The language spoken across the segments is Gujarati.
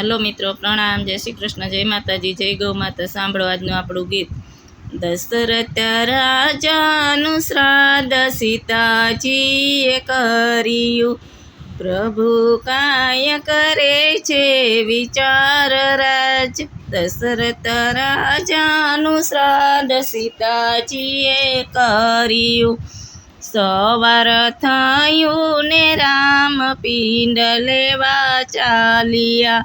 હેલો મિત્રો, પ્રણામ, જય શ્રી કૃષ્ણ, જય માતાજી, જય ગૌ માતા, સાંભળો આજનું આપણું ગીત. દશરથ રાજાનું શ્રાદ્ધ સીતાજીએ કર્યું. પ્રભુ કાય કરે છે વિચાર રાજ. દશરથ રાજાનું શ્રાદ્ધ સીતાજીએ કર્યું. સવાર થયું ને રામ પિંડ લેવા ચાલ્યા.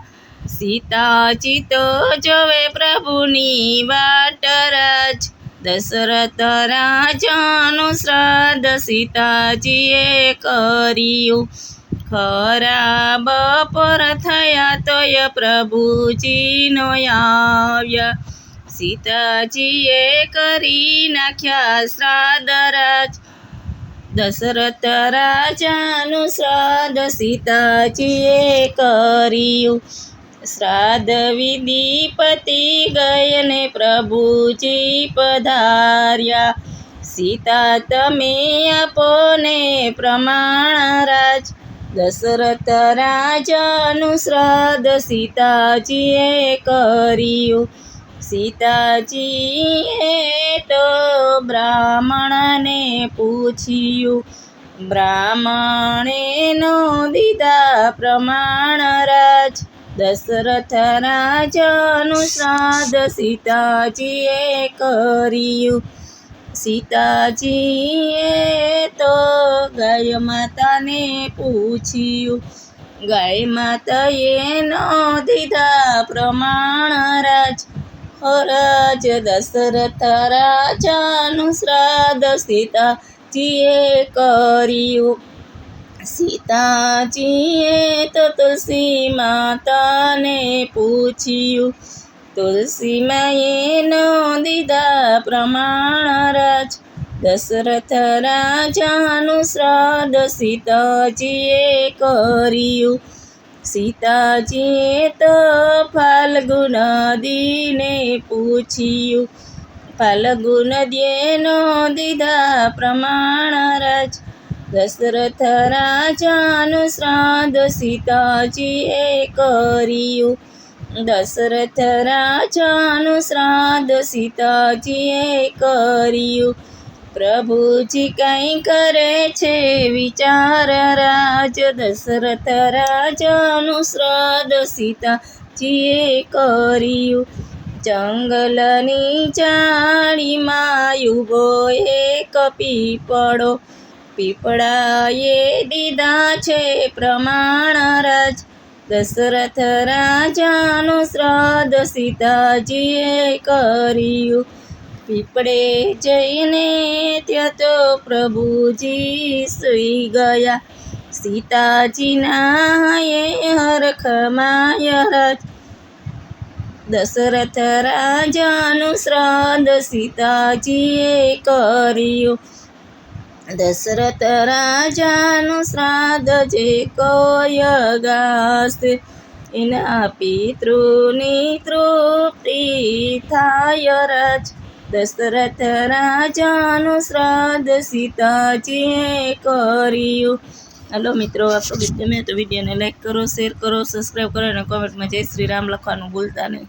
સીતાજી તો જોવે પ્રભુની વાટ રાજ. દશરથ રાજાનું શ્રાદ્ધ સીતાજીએ કર્યું. ખરા બપોર થયા તોય પ્રભુજીનો આવ્યા. સીતાજીએ કરી નાખ્યા શ્રાદ્ધ રાજ. દશરથ રાજાનું શ્રાદ્ધ સીતાજીએ કર્યું. શ્રાદ્ધ વિધિ ગયને પ્રભુજી પધાર્યા. સીતા, તમે આપો ને પ્રમાણ રાજ. દશરથ રાજાનું શ્રાદ્ધ સીતાજીએ કર્યું. સીતાજીએ તો બ્રાહ્મણને પૂછ્યું બ્રાહ્મણે નો દીધા પ્રમાણ રાજ. દશરથ રાજાનું શ્રાદ્ધ સીતાજીએ કર્યું. સીતાજીએ તો ગાય માતાને પૂછ્યું, ગાય માતાએ ન દીધા પ્રમાણ રાજ? હરજ દશરથ રાજાનું શ્રાદ્ધ સીતાજીએ કર્યું. સીતાજીએ તો તુલસી માતાને પૂછ્યું તુલસી માએ નો દીધા પ્રમાણ રાજ, દશરથ રાજાનું શ્રાદ્ધ સીતાજીએ કર્યું. સીતાજીએ તો ફાલ્ગુ દીને પૂછ્યું ફાલ્ગુ નદીનો દીધા પ્રમાણ રાજ દશરથ રાજાનું શ્રાદ્ધ સીતાજીએ કર્યું. દશરથ રાજાનું શ્રાદ્ધ સીતાજીએ કર્યું. પ્રભુજી કંઈ કરે છે? વિચાર રાજ. દશરથ રાજાનું શ્રાદ્ધ સીતાજીએ કર્યું. જંગલની જાળીમાં યુગો એક પીપળો પીપળાએ દીધા છે પ્રમાણ રાજ. દશરથ રાજાનું શ્રાદ્ધ સીતાજીએ કર્યું. પીપળે જઈને ત્યાં તો પ્રભુજી સુઈ ગયા. સીતાજીના એ હરખમાય રાજ. દશરથ રાજાનું શ્રાદ્ધ સીતાજીએ કર્યું. દશરથ રાજાનું શ્રાદ્ધ જે કોય ગાશે એના પિતૃની તૃપ્તિ થાય રાજ. દશરથ રાજાનું શ્રાદ્ધ સીતાજીએ કર્યું. હલો મિત્રો આપણો વીડિયો ગમે તો વિડીયોને લાઈક કરો શેર કરો સબસ્ક્રાઈબ કરો અને કોમેન્ટમાં જય શ્રી રામ લખવાનું ભૂલતા નહીં.